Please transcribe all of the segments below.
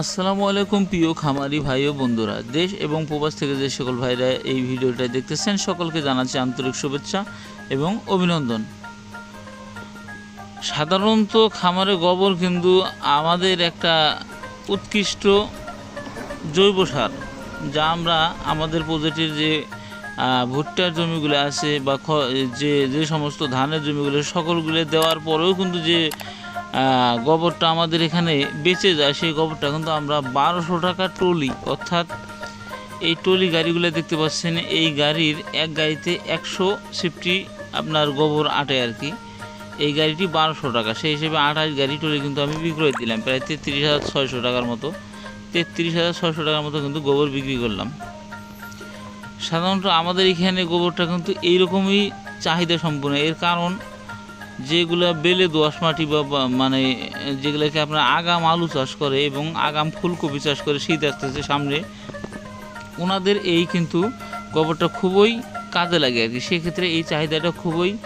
আসসালামু আলাইকুম প্রিয় খামারি ভাই ও বন্ধুরা, দেশ এবং প্রবাস থেকে যে সকল ভাইরা এই ভিডিওটা দেখতেছেন, সকলকে জানাচ্ছি আন্তরিক শুভেচ্ছা এবং অভিনন্দন। সাধারণত খামারে গোবর কিন্তু আমাদের একটা উৎকৃষ্ট জৈব সার, যা আমরা আমাদের প্রজেক্টের যে ভুট্টার জমিগুলো আছে বা যে যে সমস্ত ধানের জমিগুলো, সকলগুলো দেওয়ার পরেও কিন্তু যে গোবরটা আমাদের এখানে বেঁচে যায়, সেই গোবরটা কিন্তু আমরা বারোশো টাকা ট্রলি, অর্থাৎ এই ট্রলি গাড়িগুলো দেখতে পাচ্ছেন, এই গাড়ির এক গাড়িতে একশো সিফটি আপনার গোবর আটে আর কি। এই গাড়িটি বারোশো টাকা, সেই হিসেবে আঠাশ গাড়ি ট্রলি কিন্তু আমি বিক্রয় দিলাম, প্রায় তেত্রিশ হাজার ছয়শো টাকার মতো, তেত্রিশ হাজার ছয়শো টাকার মতো কিন্তু গোবর বিক্রি করলাম। সাধারণত আমাদের এখানে গোবরটা কিন্তু এইরকমই চাহিদা সম্পূর্ণ এর কারণ যেগুলো বেলে দোআঁশ মাটি বা বা মানে যেগুলোকে আপনার আগাম আলু চাষ করে এবং আগাম ফুলকপি চাষ করে শীত আসতেছে সামনে ওনাদের এই কিন্তু গোবরটা খুবই কাজে লাগে আর কি। সেক্ষেত্রে এই চাহিদাটা খুবই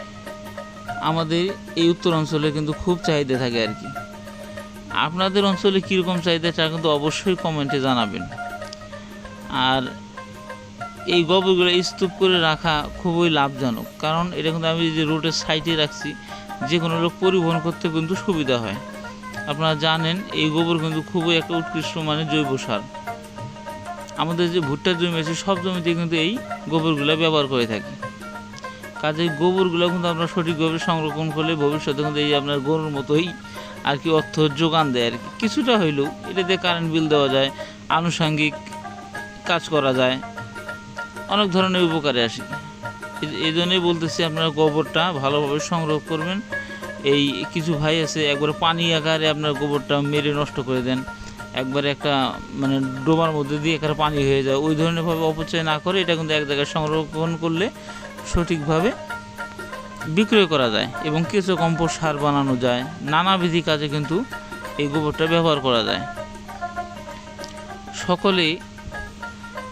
আমাদের এই উত্তর অঞ্চলে কিন্তু খুব চাহিদা থাকে আর কি। আপনাদের অঞ্চলে কীরকম চাহিদা, তা কিন্তু অবশ্যই কমেন্টে জানাবেন। আর এই গোবরগুলো স্তূপ করে রাখা খুবই লাভজনক। কারণ এটা কিন্তু আমি যে রোডের সাইডে রাখছি যে কোনো লোক পরিবহন করতে কিন্তু সুবিধা হয়। আপনারা জানেন, এই গোবর কিন্তু খুবই একটা উৎকৃষ্ট মানের জৈব সার। আমাদের যে ভুট্টার জমি আছে, সব জমিতে কিন্তু এই গোবরগুলো ব্যবহার করে থাকি। কাজেই গোবরগুলো কিন্তু আমরা সঠিকভাবে সংরক্ষণ করলে ভবিষ্যতে কিন্তু এই আপনার গরুর মতোই আর কি অর্থ যোগান দেয় আর কি। কিছুটা হইলেও এটাতে কারেন্ট বিল দেওয়া যায়, আনুষঙ্গিক কাজ করা যায়, অনেক ধরনের উপকারে আসে। এই- জন্যই বলতেছি আপনারা গোবরটা ভালোভাবে সংগ্রহ করবেন। এই কিছু ভাই আছে, একবারে পানি আকারে আপনার গোবরটা মেরে নষ্ট করে দেন। একবারে একটা মানে ডোবার মধ্যে দিয়ে এখানে পানি হয়ে যায়। ওই ধরনেরভাবে অপচয় না করে এটা কিন্তু এক জায়গায় সংরক্ষণ করলে সঠিকভাবে বিক্রয় করা যায় এবং কিছু কম্পোস্ট সার বানানো যায়। নানাবিধি কাজে কিন্তু এই গোবরটা ব্যবহার করা যায়। সকলেই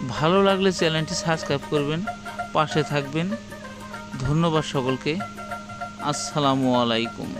ভালো লাগলে চ্যানেলটি সাবস্ক্রাইব করবেন। পাশে থাকবেন। ধন্যবাদ সকলকে। আসসালামু আলাইকুম।